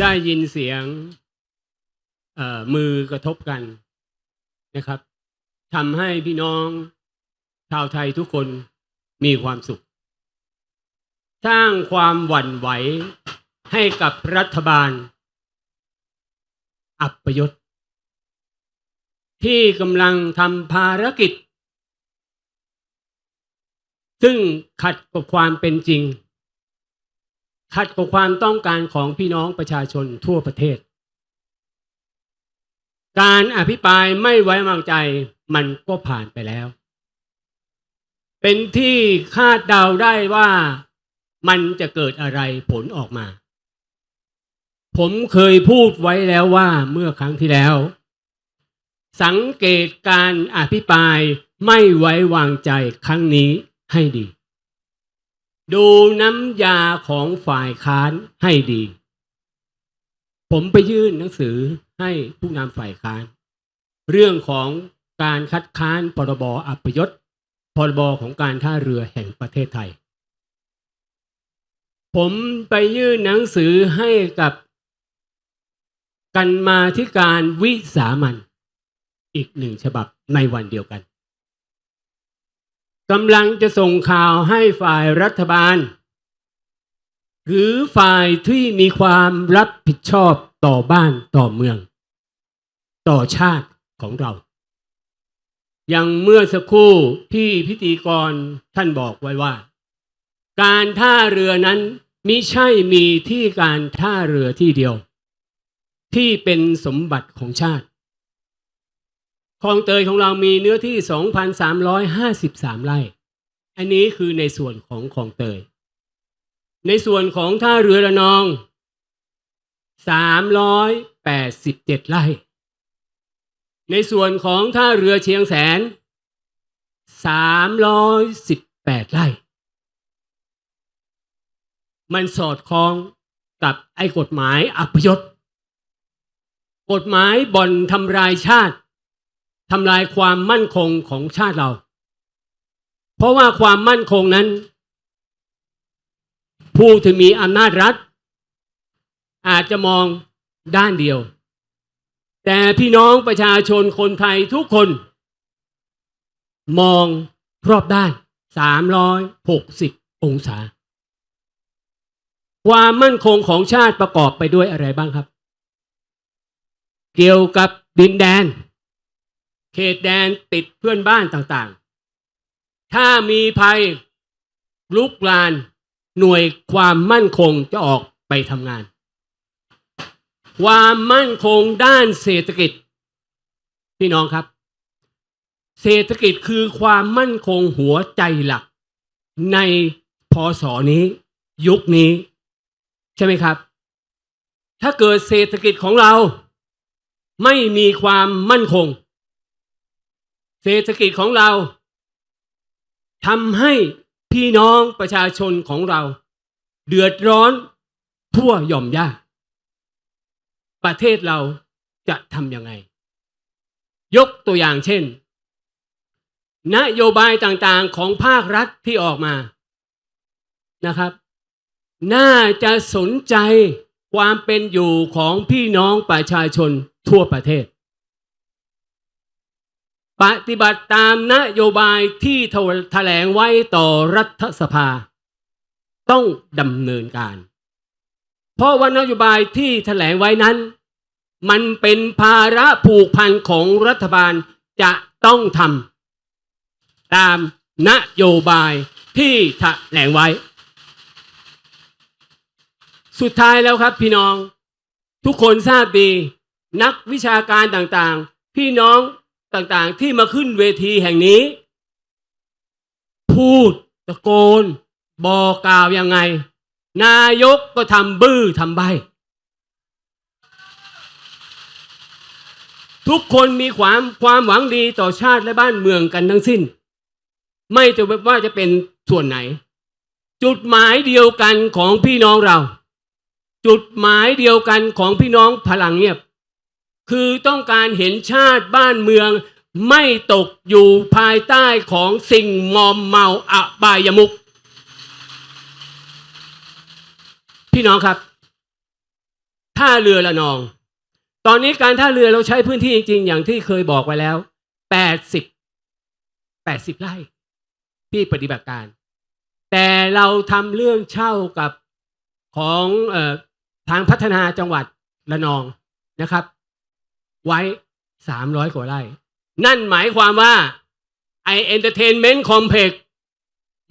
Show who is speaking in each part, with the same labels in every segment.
Speaker 1: ได้ยินเสียงมือกระทบกันนะครับทำให้พี่น้องชาวไทยทุกคนมีความสุข สร้างความหวั่นไหวให้กับรัฐบาล อัปยศที่กำลังทำภารกิจ ซึ่งขัดกับความเป็นจริง ขัดกับความต้องการของพี่น้องประชาชนทั่วประเทศ การอภิปรายไม่ไว้วางใจมันก็ผ่านไปแล้ว เป็นที่คาดเดาได้ว่ามันจะเกิดอะไรผลออกมา ผมเคยพูดไว้แล้วว่าเมื่อครั้งที่แล้ว สังเกตการอภิปรายไม่ไว้วางใจครั้งนี้ให้ดี ดูน้ำยาของฝ่ายค้านให้ดี ผมไปยื่นหนังสือให้ผู้นำฝ่ายค้าน เรื่องของการคัดค้านพรบอัปยศพรบของการท่าเรือแห่งประเทศไทย ผมไปยื่นหนังสือให้กับกันมาธิการวิสามันอีกหนึ่งฉบับในวันเดียวกัน กำลังจะส่งข่าวให้ฝ่ายรัฐบาล หรือฝ่ายที่มีความรับผิดชอบต่อบ้านต่อเมือง ต่อชาติของเรา อย่างเมื่อสักครู่ที่พิธีกรท่านบอกไว้ว่า การท่าเรือนั้นมิใช่มีที่การท่าเรือที่เดียว ที่เป็นสมบัติของชาติ คลองเตยของเรามีเนื้อที่ 2,353 ไร่ อันนี้คือในส่วนของคลองเตย ในส่วนของท่าเรือระนอง 387 ไร่ ในส่วนของท่าเรือเชียงแสน 318 ไร่ มันสอดคล้องกับไอ้กฎหมายอัปยศ กฎหมายบ่อนทำลายชาติ ทำลายความมั่นคงของชาติเรา เพราะว่าความมั่นคงนั้น ผู้ที่มีอำนาจรัฐ อาจจะมองด้านเดียว แต่พี่น้องประชาชนคนไทยทุกคน มองรอบด้าน 360 องศา ความมั่นคงของชาติประกอบไปด้วยอะไรบ้างครับ เกี่ยวกับดินแดน เขตแดนติดเพื่อนบ้านต่างๆ ถ้ามีภัยลุกลานหน่วยความมั่นคงจะออกไปทำงาน ความมั่นคงด้านเศรษฐกิจ พี่น้องครับ เศรษฐกิจคือความมั่นคงหัวใจหลัก ในพศนี้ ยุคนี้ ใช่ไหมครับ ถ้าเกิดเศรษฐกิจของเรา ไม่มีความมั่นคง เศรษฐกิจของเราทำให้พี่น้องประชาชนของเรา เดือดร้อนทั่วหย่อมย่าประเทศเราจะทำยังไง ยกตัวอย่างเช่น นโยบายต่างๆของภาครัฐที่ออกมานะครับ น่าจะสนใจความเป็นอยู่ของพี่น้องประชาชนทั่วประเทศ ปฏิบัติตามนโยบายที่แถลงไว้ต่อรัฐสภา ต้องดำเนินการ เพราะว่านโยบายที่แถลงไว้นั้น มันเป็นภาระผูกพันของรัฐบาลจะต้องทำตามนโยบายที่แถลงไว้ สุดท้ายแล้วครับพี่น้อง ทุกคนทราบดี นักวิชาการต่างๆ พี่น้อง ต่างๆ ที่มาขึ้นเวทีแห่งนี้ พูดตะโกน บอกกล่าวยังไง นายกก็ทำบื้อทำใบ ทุกคนมีความความหวังดีต่อชาติและบ้านเมืองกันทั้งสิ้น ไม่จะว่าจะเป็นส่วนไหน จุดหมายเดียวกันของพี่น้องเรา จุดหมายเดียวกันของพี่น้องพลังเงียบ คือต้องการเห็นชาติบ้านเมือง ไม่ตกอยู่ภายใต้ของสิ่งมอมเมาอบายมุก พี่น้องครับ ท่าเรือละนอง ตอนนี้การท่าเรือเราใช้พื้นที่จริงๆ อย่างที่เคยบอกไว้แล้วแปดสิบแปดสิบไร่ที่ปฏิบัติการ แต่เราทำเรื่องเช่ากับของออทางพัฒนาจังหวัดละนองนะครับ ไว้สามร้อยกว่าไร่ นั่นหมายความว่าไอเอนเตอร์เทนเมนต์คอมเพล็ก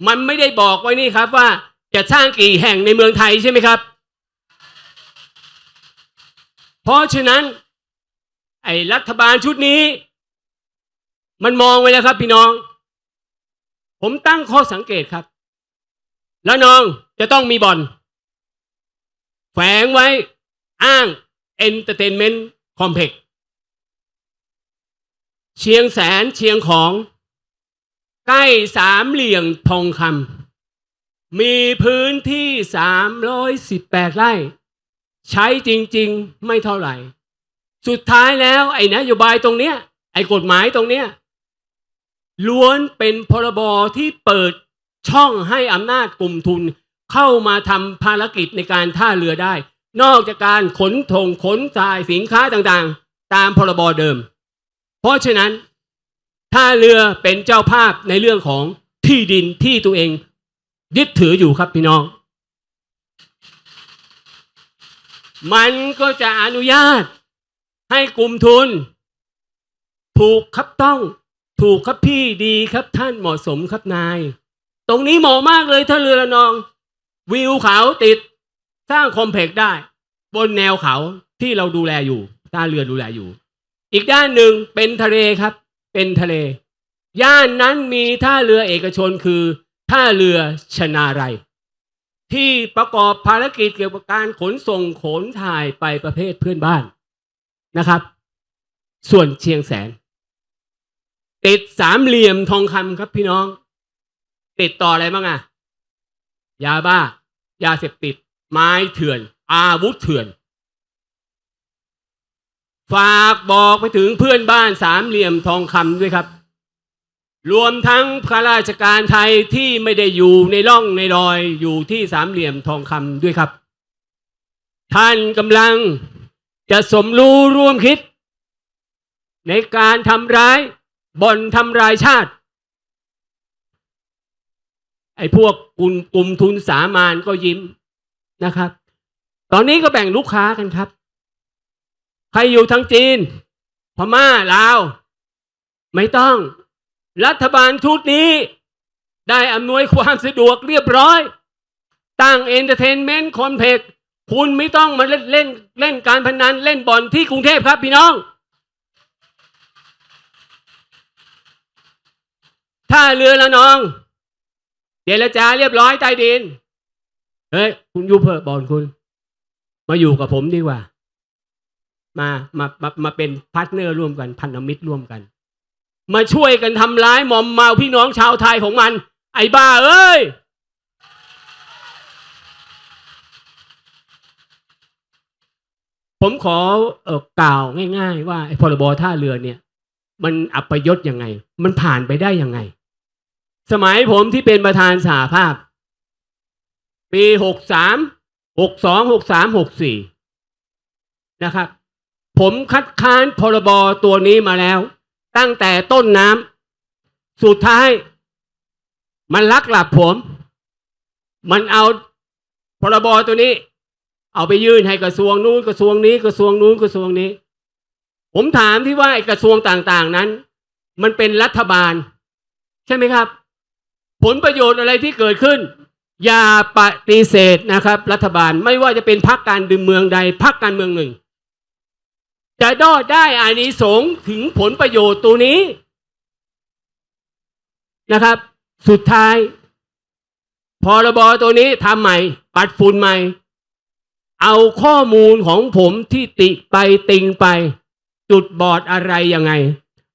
Speaker 1: มันไม่ได้บอกไว้นี่ครับว่าจะสร้างกี่แห่งในเมืองไทยใช่ไหมครับ เพราะฉะนั้น ไอ้รัฐบาลชุดนี้ มันมองไว้แล้วครับพี่น้อง ผมตั้งข้อสังเกตครับ แล้วน้องจะต้องมีบ่อน แฝงไว้อ้าง Entertainment Complex เเชียงแสนเชียงของ ใกล้สามเหลี่ยมทองคำมีพื้นที่สามร้อยสิบแปดไร่ ใช้จริง ๆ ไม่เท่าไหร่ สุดท้ายแล้วไอ้นโยบายตรงเนี้ย ไอ้กฎหมายตรงเนี้ยล้วนเป็นพรบที่เปิดช่องให้อำนาจกลุ่มทุนเข้ามาทำภารกิจในการท่าเรือได้ นอกจากการขนถงขนทรายสินค้าต่างๆ ตามพรบเดิม เพราะฉะนั้นท่าเรือเป็นเจ้าภาพในเรื่องของที่ดินที่ตัวเองยึดถืออยู่ครับพี่น้อง มันก็จะอนุญาตให้กลุ่มทุน ถูกครับต้องถูกครับพี่ดีครับท่านเหมาะสมครับนาย ตรงนี้เหมาะมากเลยถ้าเรือละนอง วิวเขาติดสร้างคอมเพล็กซ์ได้ บนแนวเขาที่เราดูแลอยู่ท่าเรือดูแลอยู่ อีกด้านหนึ่งเป็นทะเลครับ เป็นทะเล ย่านนั้นมีท่าเรือเอกชนคือ ท่าเรือชนาไรที่ประกอบภารกิจเกี่ยวกับการขนส่งขนถ่ายไปประเภทเพื่อนบ้านนะครับ ส่วนเชียงแสน ติดสามเหลี่ยมทองคำครับพี่น้อง ติดต่ออะไรบ้างอะยาบ้า ยาเสพติด ไม้เถื่อน อาวุธเถื่อน ฝากบอกไปถึงเพื่อนบ้านสามเหลี่ยมทองคำด้วยครับ รวมทั้งข้าราชการไทยที่ไม่ได้อยู่ในร่องในรอยอยู่ที่สามเหลี่ยมทองคำด้วยครับ ท่านกำลังจะสมรู้ร่วมคิด ในการทำร้ายบ่อนทำลายชาติ ไอ้พวกกลุ่มกลุ่มทุนสามานก็ยิ้มนะครับ ตอนนี้ก็แบ่งลูกค้ากันครับ ใครอยู่ทางจีน พม่าลาว ไม่ต้อง รัฐบาลชุดนี้ ได้อำนวยความสะดวกเรียบร้อย ตั้งเอนเตอร์เทนเมนต์คอนเพกคุณไม่ต้องมาเล่นเล่นเล่นการพนันเล่นบอลที่กรุงเทพครับพี่น้อง ถ้าเรือละนอง เจรจาเรียบร้อยใต้ดิน เฮ้ย คุณยุบเพอะบอลคุณ มาอยู่กับผมดีกว่า มามามามาเป็นพาร์ทเนอร์ร่วมกันพันธมิตรร่วมกัน มาช่วยกันทำร้ายมอมเมาพี่น้องชาวไทยของมัน ไอ้บ้าเอ้ยผมขอเออกล่าวง่าย ๆ ว่าไอ้พรบท่าเรือเนี่ย มันอัปยศยังไง มันผ่านไปได้ยังไง สมัยผมที่เป็นประธานสหภาพ ปีหกสามหกสองหกสามหกสี่นะครับ ผมคัดค้านพรบตัวนี้มาแล้ว ตั้งแต่ต้นน้ำสุดท้าย มันลักหลับผม มันเอาพรบตัวนี้ เอาไปยื่นให้กระทรวงนู้นกระทรวงนี้กระทรวงนู้นกระทรวงนี้ ผมถามที่ว่าไอ้กระทรวงต่างๆนั้น มันเป็นรัฐบาล ใช่ไหมครับ ผลประโยชน์อะไรที่เกิดขึ้น อย่าปฏิเสธนะครับ รัฐบาลไม่ว่าจะเป็นพรรคการดึงเมืองใดพรรคการเมืองหนึ่ง จะดอดได้อานิสงส์ถึงผลประโยชน์ตัวนี้นะครับ สุดท้ายพรบตัวนี้ทำใหม่ ปัดฝุ่นใหม่ เอาข้อมูลของผมที่ติไปติงไป จุดบอดอะไรยังไง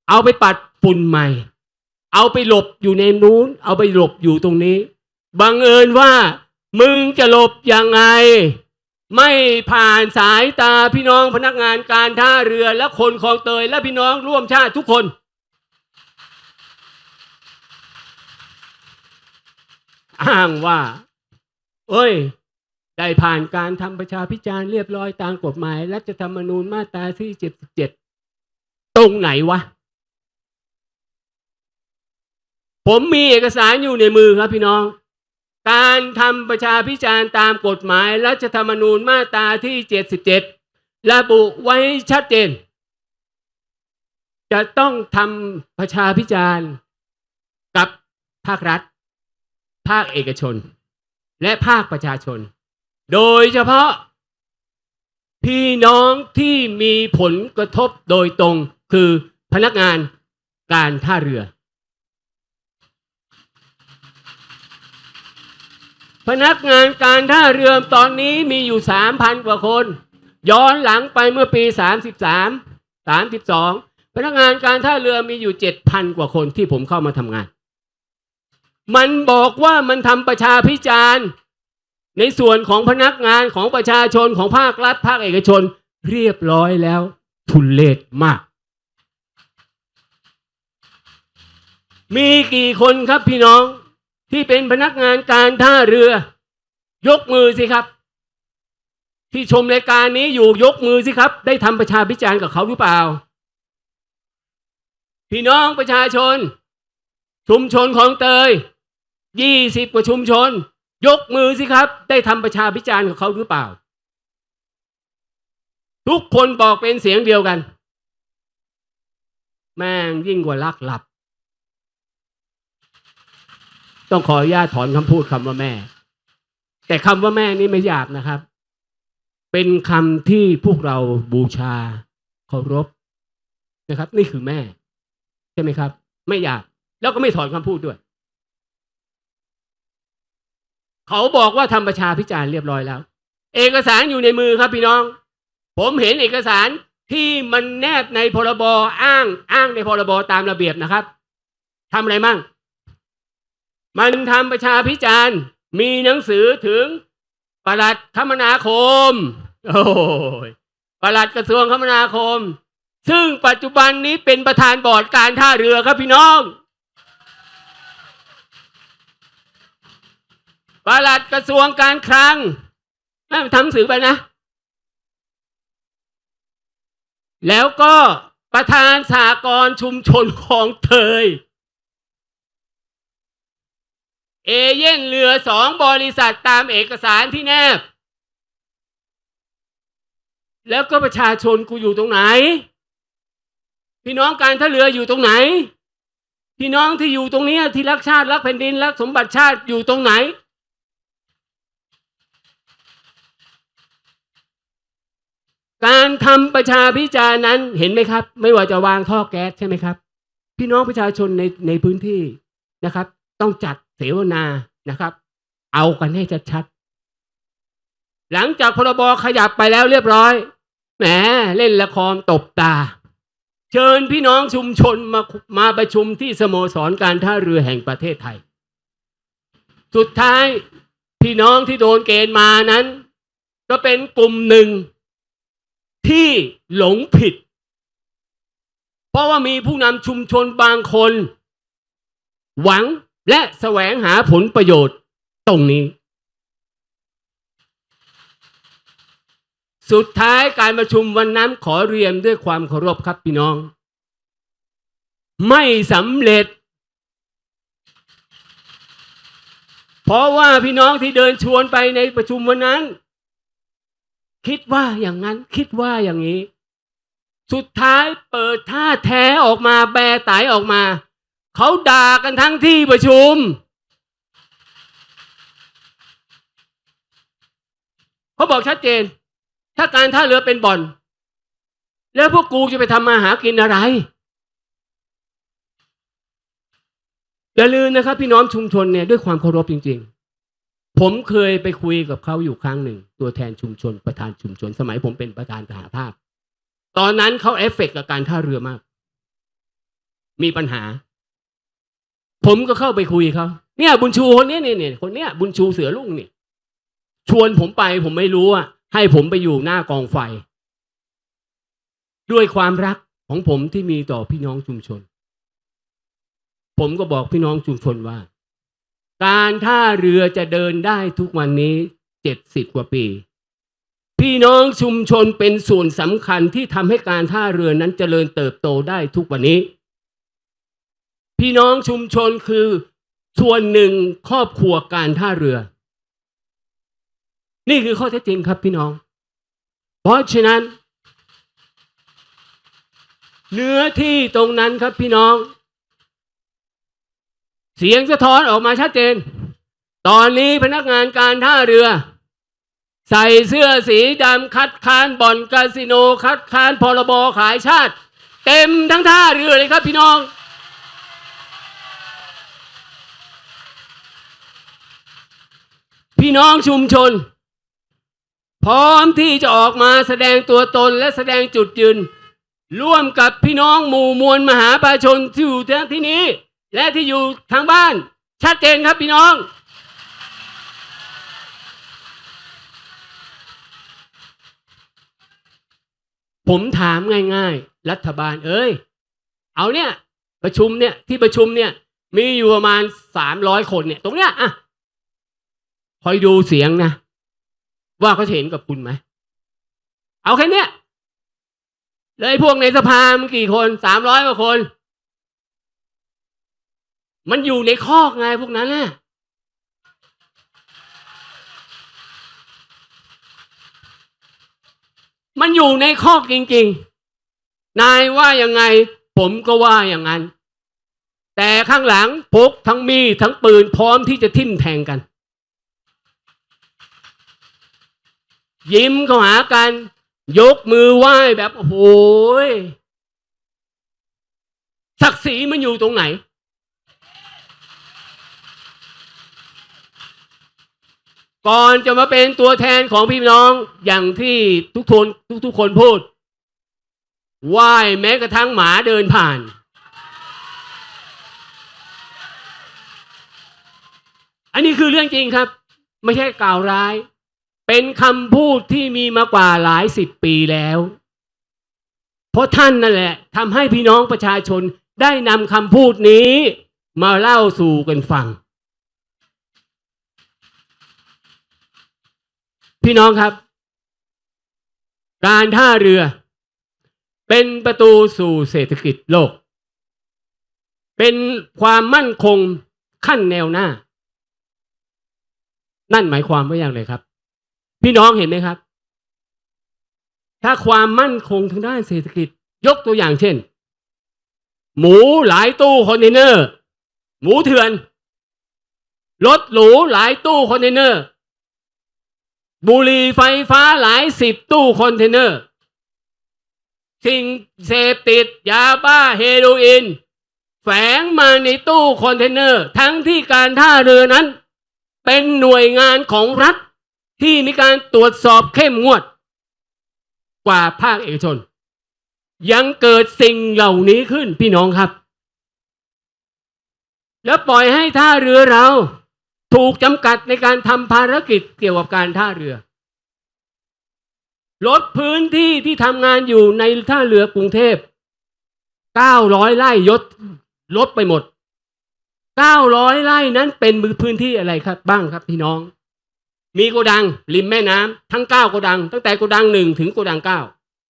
Speaker 1: เอาไปปัดฝุ่นใหม่ เอาไปหลบอยู่ในนู้น เอาไปหลบอยู่ตรงนี้บังเอิญว่า มึงจะหลบยังไง ไม่ผ่านสายตาพี่น้องพนักงานการท่าเรือและคนคลองเตยและพี่น้องร่วมชาติทุกคน อ้างว่า เอ้ย ได้ผ่านการทำประชาพิจารณ์เรียบร้อยตามกฎหมายรัฐธรรมนูญมาตราที่เจ็ดสิบเจ็ดตรงไหนวะ ผมมีเอกสารอยู่ในมือครับพี่น้อง การทำประชาพิจารณ์ตามกฎหมายรัฐธรรมนูญมาตราที่เจ็ดสิบเจ็ดระบุไว้ชัดเจน จะต้องทำประชาพิจารณ์กับภาครัฐ ภาคเอกชน และภาคประชาชน โดยเฉพาะ พี่น้องที่มีผลกระทบโดยตรงคือพนักงานการท่าเรือ พนักงานการท่าเรือตอนนี้มีอยู่สามพันกว่าคน ย้อนหลังไปเมื่อปีสามสิบสามสามสิบสองพนักงานการท่าเรือมีอยู่เจ็ดพันกว่าคนที่ผมเข้ามาทำงาน มันบอกว่ามันทำประชาพิจารณ์ ในส่วนของพนักงานของประชาชนของภาครัฐภาคเอกชนเรียบร้อยแล้ว ทุนเลศมาก มีกี่คนครับพี่น้อง ที่เป็นพนักงานการท่าเรือ ยกมือสิครับ ที่ชมรายการนี้อยู่ยกมือสิครับ ได้ทำประชาพิจารณ์กับเขาหรือเปล่า พี่น้องประชาชน ชุมชนของเตยยี่สิบกว่าชุมชน ยกมือสิครับ ได้ทำประชาพิจารณ์กับเขาหรือเปล่า ทุกคนบอกเป็นเสียงเดียวกัน แม่งยิ่งกว่าลักหลับ ต้องขออนุญาตถอนคำพูดคำว่าแม่ แต่คำว่าแม่นี่ไม่ยาบนะครับ เป็นคำที่พวกเราบูชาเคารพนะครับ นี่คือแม่ ใช่ไหมครับ ไม่ยาบแล้วก็ไม่ถอนคำพูดด้วย เขาบอกว่าทำประชาพิจารณ์เรียบร้อยแล้ว เอกสารอยู่ในมือครับพี่น้อง ผมเห็นเอกสารที่มันแนบในพรบอ้าง อ้างในพรบตามระเบียบนะครับทำอะไรมั่ง มันทำประชาพิจารณ์ มีหนังสือถึงปลัดคมนาคม โอ้ยปลัดกระทรวงคมนาคม ซึ่งปัจจุบันนี้เป็นประธานบอร์ดการท่าเรือครับพี่น้องปลัดกระทรวงการคลังแม่ทำหนังสือไปนะ แล้วก็ประธานสากรชุมชนของเตย เอเย่นเรือสองบริษัทตามเอกสารที่แนบ แล้วก็ประชาชนกูอยู่ตรงไหน พี่น้องการท่าเรืออยู่ตรงไหน พี่น้องที่อยู่ตรงนี้ที่รักชาติรักแผ่นดินรักสมบัติชาติอยู่ตรงไหน การทำประชาพิจารณ์นั้นเห็นไหมครับ ไม่ว่าจะวางท่อแก๊สใช่ไหมครับ พี่น้องประชาชนในในพื้นที่นะครับ ต้องจัด เสวนานะครับ เอากันให้ชัดๆหลังจากพรบขยับไปแล้วเรียบร้อยแหมเล่นละครตบตา เชิญพี่น้องชุมชนมามาประชุมที่สโมสรการท่าเรือแห่งประเทศไทย สุดท้ายพี่น้องที่โดนเกณฑ์มานั้น ก็เป็นกลุ่มหนึ่งที่หลงผิด เพราะว่ามีผู้นำชุมชนบางคน หวัง และแสวงหาผลประโยชน์ตรงนี้ สุดท้ายการประชุมวันนั้นขอเรียนด้วยความเคารพครับพี่น้อง ไม่สำเร็จ เพราะว่าพี่น้องที่เดินชวนไปในประชุมวันนั้น คิดว่าอย่างนั้นคิดว่าอย่างนี้ สุดท้ายเปิดท่าแท้ออกมาแบไตออกมา เขาด่ากันทั้งที่ประชุม เขาบอกชัดเจน ถ้าการท่าเรือเป็นบ่อน แล้วพวกกูจะไปทำมาหากินอะไร อย่าลืมนะครับ พี่น้องชุมชนเนี่ยด้วยความเคารพจริง ๆ ผมเคยไปคุยกับเขาอยู่ครั้งหนึ่ง ตัวแทนชุมชนประธานชุมชน สมัยผมเป็นประธานสหภาพ ตอนนั้นเขาเอฟเฟกต์กับการท่าเรือมาก มีปัญหา ผมก็เข้าไปคุยเขาเนี่ย บุญชูคนนี้เนี่ยเนี่ยคนเนี้ยบุญชูเสือลุงเนี่ย ชวนผมไปผมไม่รู้อะให้ผมไปอยู่หน้ากองไฟ ด้วยความรักของผมที่มีต่อพี่น้องชุมชน ผมก็บอกพี่น้องชุมชนว่า การท่าเรือจะเดินได้ทุกวันนี้เจ็ดสิบกว่าปี พี่น้องชุมชนเป็นส่วนสำคัญที่ทำให้การท่าเรือนั้นเจริญเติบโตได้ทุกวันนี้ พี่น้องชุมชนคือส่วนหนึ่งครอบครัวการท่าเรือ นี่คือข้อเท็จจริงครับพี่น้อง เพราะฉะนั้น เนื้อที่ตรงนั้นครับพี่น้อง เสียงสะท้อนออกมาชัดเจน ตอนนี้พนักงานการท่าเรือ ใส่เสื้อสีดำคัดค้านบ่อนคาสิโน คัดค้านพรบขายชาติ เต็มทั้งท่าเรือเลยครับพี่น้อง พี่น้องชุมชน พร้อมที่จะออกมาแสดงตัวตนและแสดงจุดยืน ร่วมกับพี่น้องหมู่มวลมหาประชาชนที่อยู่ที่นี้ และที่อยู่ทางบ้าน ชัดเจนครับพี่น้อง ผมถามง่าย ๆ รัฐบาลเอ้ย เอาเนี่ย ประชุมเนี่ยที่ประชุมเนี่ยมีอยู่ประมาณสามร้อยคนเนี่ย ตรงเนี้ยอะ คอยดูเสียงนะ ว่าเขาเห็นกับคุณไหม เอาแค่เนี้ยเลยพวกในสภามันกี่คนสามร้อยกว่าคน มันอยู่ในคอกไงพวกนั้นน่ะมันอยู่ในคอกจริง ๆ นายว่ายังไง ผมก็ว่าอย่างนั้น แต่ข้างหลังพกทั้งมีดทั้งปืนพร้อมที่จะทิ่มแทงกัน ยิ้มเข้าหากัน ยกมือไหว้แบบโอ้โหศักดิ์ศรีมันอยู่ตรงไหน ก่อนจะมาเป็นตัวแทนของพี่น้องอย่างที่ทุกคนทุกทุกๆคนพูดไหว้แม้กระทั่งหมาเดินผ่าน อันนี้คือเรื่องจริงครับ ไม่ใช่กล่าวร้าย เป็นคำพูดที่มีมากว่าหลายสิบปีแล้ว เพราะท่านนั่นแหละทำให้พี่น้องประชาชนได้นำคำพูดนี้มาเล่าสู่กันฟัง พี่น้องครับ การท่าเรือ เป็นประตูสู่เศรษฐกิจโลก เป็นความมั่นคงขั้นแนวหน้า นั่นหมายความว่าอย่างไรครับ พี่น้องเห็นไหมครับ ถ้าความมั่นคงทางด้านเศรษฐกิจ ยกตัวอย่างเช่น หมูหลายตู้คอนเทนเนอร์ หมูเถื่อนรถหรูหลายตู้คอนเทนเนอร์ บุหรี่ไฟฟ้าหลายสิบตู้คอนเทนเนอร์ สิ่งเสพติดยาบ้าเฮโรอีนแฝงมาในตู้คอนเทนเนอร์ ทั้งที่การท่าเรือนั้น เป็นหน่วยงานของรัฐ ที่มีการตรวจสอบเข้มงวด กว่าภาคเอกชน ยังเกิดสิ่งเหล่านี้ขึ้นพี่น้องครับ แล้วปล่อยให้ท่าเรือเราถูกจำกัดในการทำภารกิจเกี่ยวกับการท่าเรือ ลดพื้นที่ที่ทำงานอยู่ในท่าเรือกรุงเทพ 900 ไร่ยศลดไปหมด 900 ไร่นั้นเป็นพื้นที่อะไรครับบ้างครับพี่น้อง มีโกดังริมแม่น้ำทั้ง9โกดัง ตั้งแต่โกดังหนึ่งถึงโกดัง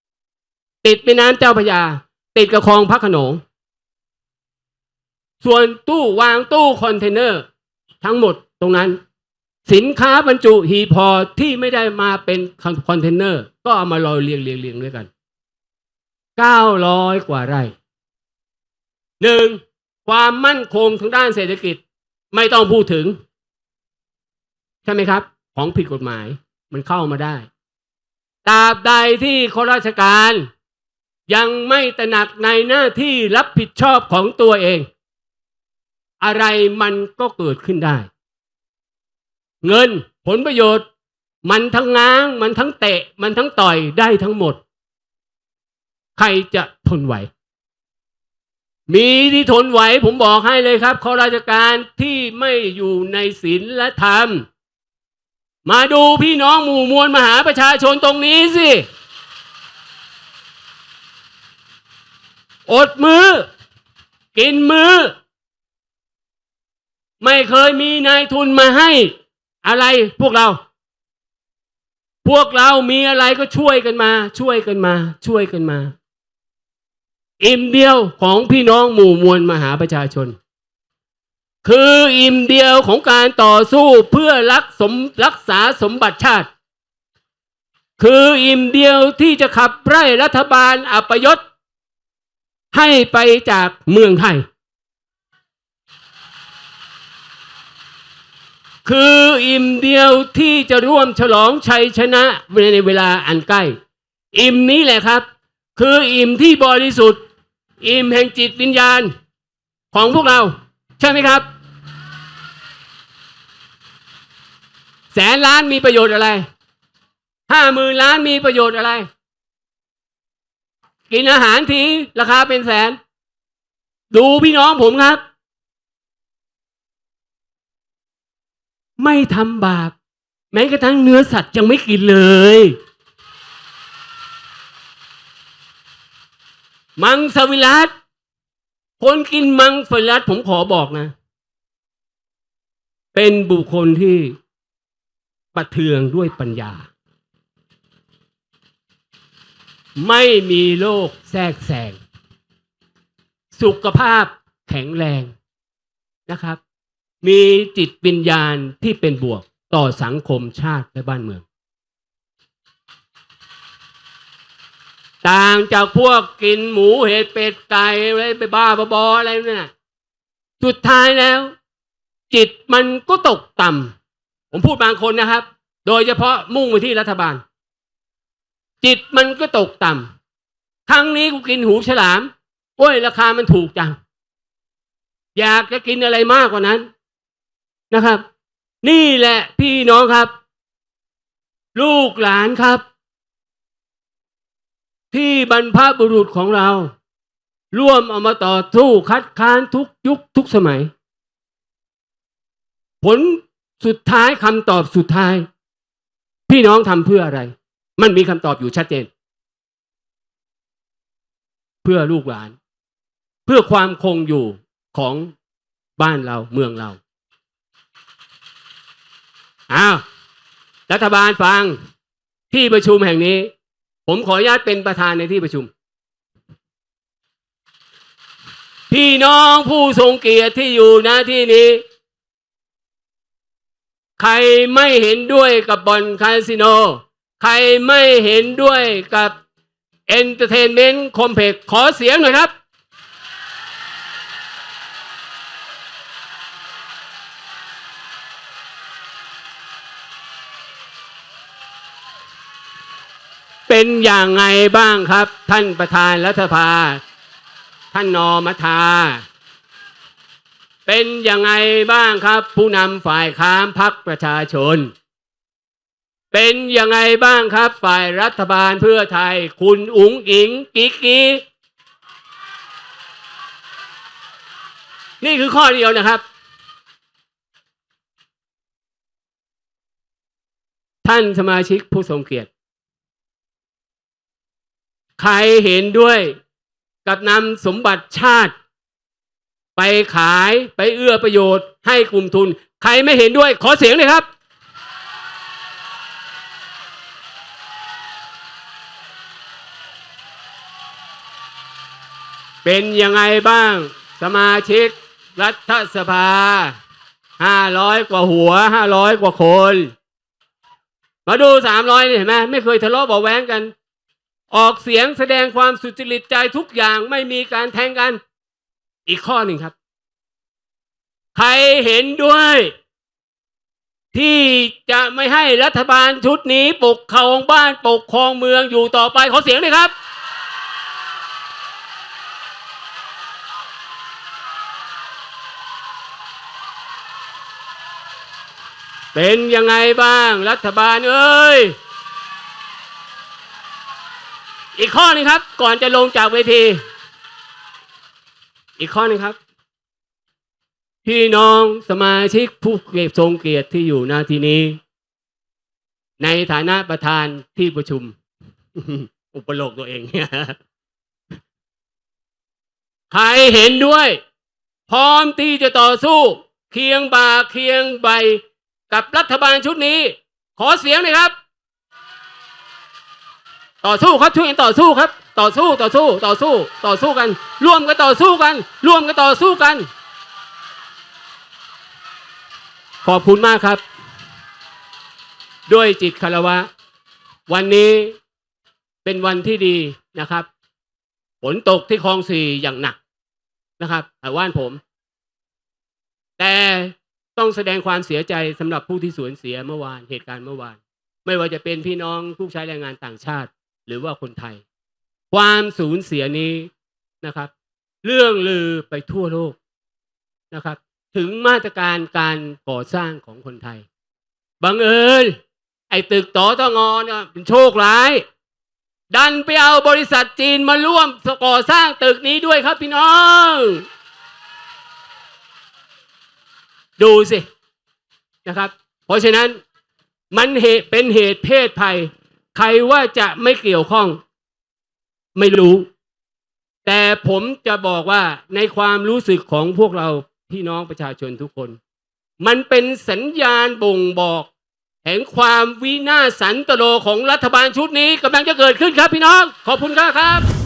Speaker 1: 9ติดแม่น้ำเจ้าพระยา ติดกับคลองพระขนง ส่วนตู้วางตู้คอนเทนเนอร์ ทั้งหมดตรงนั้น สินค้าบรรจุหีพอที่ไม่ได้มาเป็นคอนเทนเนอร์ ก็เอามาลอยเรียงเรียงเรียงด้วยกันเก้าร้อยกว่าไร่หนึ่งความมั่นคงทางด้านเศรษฐกิจไม่ต้องพูดถึง ใช่ไหมครับ ของผิดกฎหมาย มันเข้ามาได้ตราบใดที่ข้าราชการ ยังไม่ตระหนักในหน้าที่รับผิดชอบของตัวเอง อะไรมันก็เกิดขึ้นได้ เงินผลประโยชน์ มันทั้งง้าง มันทั้งเตะ มันทั้งต่อยได้ทั้งหมด ใครจะทนไหวมีที่ทนไหวผมบอกให้เลยครับข้าราชการที่ไม่อยู่ในศีลและธรรม มาดูพี่น้องหมู่มวลมหาประชาชนตรงนี้สิ อดมือ กินมือ ไม่เคยมีนายทุนมาให้ อะไรพวกเรา พวกเรามีอะไรก็ช่วยกันมา ช่วยกันมา ช่วยกันมา อิ่มเดียวของพี่น้องหมู่มวลมหาประชาชน คืออิ่มเดียวของการต่อสู้เพื่อรักสมรักษาสมบัติชาติ คืออิ่มเดียวที่จะขับไล่รัฐบาลอัปยศ ให้ไปจากเมืองไทย คืออิ่มเดียวที่จะร่วมฉลองชัยชนะในเวลาอันใกล้ อิ่มนี้แหละครับ คืออิ่มที่บริสุทธิ์ อิ่มแห่งจิตวิญญาณของพวกเรา ใช่ไหมครับ แสนล้านมีประโยชน์อะไรห้าหมื่นล้านมีประโยชน์อะไร กินอาหารทีราคาเป็นแสน ดูพี่น้องผมครับ ไม่ทำบาปแม้กระทั่งเนื้อสัตว์ยังไม่กินเลย มังสวิรัต คนกินมังสวิรัตผมขอบอกนะ เป็นบุคคลที่ประเทืองด้วยปัญญา ไม่มีโรคแทรกแซงสุขภาพแข็งแรงนะครับ มีจิตวิญญาณที่เป็นบวกต่อสังคมชาติและบ้านเมือง ต่างจากพวกกินหมูเห็ดเป็ดไก่อะไรไปบ้าบออะไรเนี่ยสุดท้ายแล้ว จิตมันก็ตกต่ำผมพูดบางคนนะครับ โดยเฉพาะมุ่งไปที่รัฐบาล จิตมันก็ตกต่ำครั้งนี้กูกินหูฉลามโอ้ยราคามันถูกจัง อยากจะกินอะไรมากกว่านั้นนะครับ นี่แหละพี่น้องครับ ลูกหลานครับ ที่บรรพบุรุษของเรา ร่วมเอามาต่อสู้คัดค้านทุกยุคทุกสมัย ผลสุดท้ายคำตอบสุดท้าย พี่น้องทำเพื่ออะไร มันมีคำตอบอยู่ชัดเจน เพื่อลูกหลาน เพื่อความคงอยู่ของบ้านเราเมืองเราอ้าวรัฐบาลฟังที่ประชุมแห่งนี้ ผมขออนุญาตเป็นประธานในที่ประชุม พี่น้องผู้ทรงเกียรติที่อยู่ณที่นี้ ใครไม่เห็นด้วยกับบอลคาสิโน ใครไม่เห็นด้วยกับเอนเตอร์เทนเมนต์คอมเพล็กขอเสียงหน่อยครับ เป็นอย่างไงบ้างครับ ท่านประธานรัฐสภา ท่านนอมัทา เป็นอยังไงบ้างครับ ผู้นำฝ่ายค้านพักประชาชน เป็นอยังไงบ้างครับ ฝ่ายรัฐบาลเพื่อไทย คุณอุ๋งอิงกิกกีนี่คือข้อเดียวนะครับ ท่านสมาชิกผู้ทรงเกียรติ ใครเห็นด้วยกับนำสมบัติชาติ ไปขายไปเอื้อประโยชน์ ให้กลุ่มทุน ใครไม่เห็นด้วยขอเสียงเลยครับ เป็นยังไงบ้าง สมาชิกรัฐสภาห้าร้อยกว่าหัวห้าร้อยกว่าคน มาดูสามร้อยนี่เห็นไหมไม่เคยทะเลาะเบาะแว้งกัน ออกเสียงแสดงความสุจริตใจทุกอย่างไม่มีการแทงกัน อีกข้อหนึ่งครับ ใครเห็นด้วย ที่จะไม่ให้รัฐบาลชุดนี้ปกครองบ้านปกครองเมืองอยู่ต่อไปขอเสียงเลยครับเป็นยังไงบ้างรัฐบาลเอ้ย อีกข้อนึงครับ ก่อนจะลงจากเวที อีกข้อนึงครับ พี่น้องสมาชิกผู้เกียรติทรงเกียรติที่อยู่หน้าที่นี้ ในฐานะประธานที่ประชุม อุปโลกตัวเองเนี่ยใครเห็นด้วย พร้อมที่จะต่อสู้ เคียงบ่าเคียงใบ กับรัฐบาลชุดนี้ ขอเสียงหน่อยครับ ต่อสู้ครับช่วยกันต่อสู้ครับ ต่อสู้ต่อสู้ต่อสู้ต่อสู้กัน ร่วมกันต่อสู้กัน ร่วมกันต่อสู้กัน ขอบคุณมากครับ ด้วยจิตคารวะ วันนี้เป็นวันที่ดีนะครับฝนตกที่คลองสี่อย่างหนักนะครับแต่ว่านผม แต่ต้องแสดงความเสียใจสำหรับผู้ที่สูญเสียเมื่อวานเหตุการณ์เมื่อวาน ไม่ว่าจะเป็นพี่น้องผู้ใช้แรงงานต่างชาติ หรือว่าคนไทย ความสูญเสียนี้นะครับ เรื่องลือไปทั่วโลกนะครับ ถึงมาตรการการก่อสร้างของคนไทยบังเอิญไอ้ตึกต่อตงเนี่ยเป็นโชคร้าย ดันไปเอาบริษัทจีนมาร่วมก่อสร้างตึกนี้ด้วยครับพี่น้อง ดูสินะครับ เพราะฉะนั้นมันเหตุเป็นเหตุเพศภัย ใครว่าจะไม่เกี่ยวข้อง ไม่รู้ แต่ผมจะบอกว่าในความรู้สึกของพวกเราพี่น้องประชาชนทุกคน มันเป็นสัญญาณบ่งบอก แห่งความวินาศสันตโลของรัฐบาลชุดนี้กำลังจะเกิดขึ้นครับพี่น้อง ขอบคุณครับ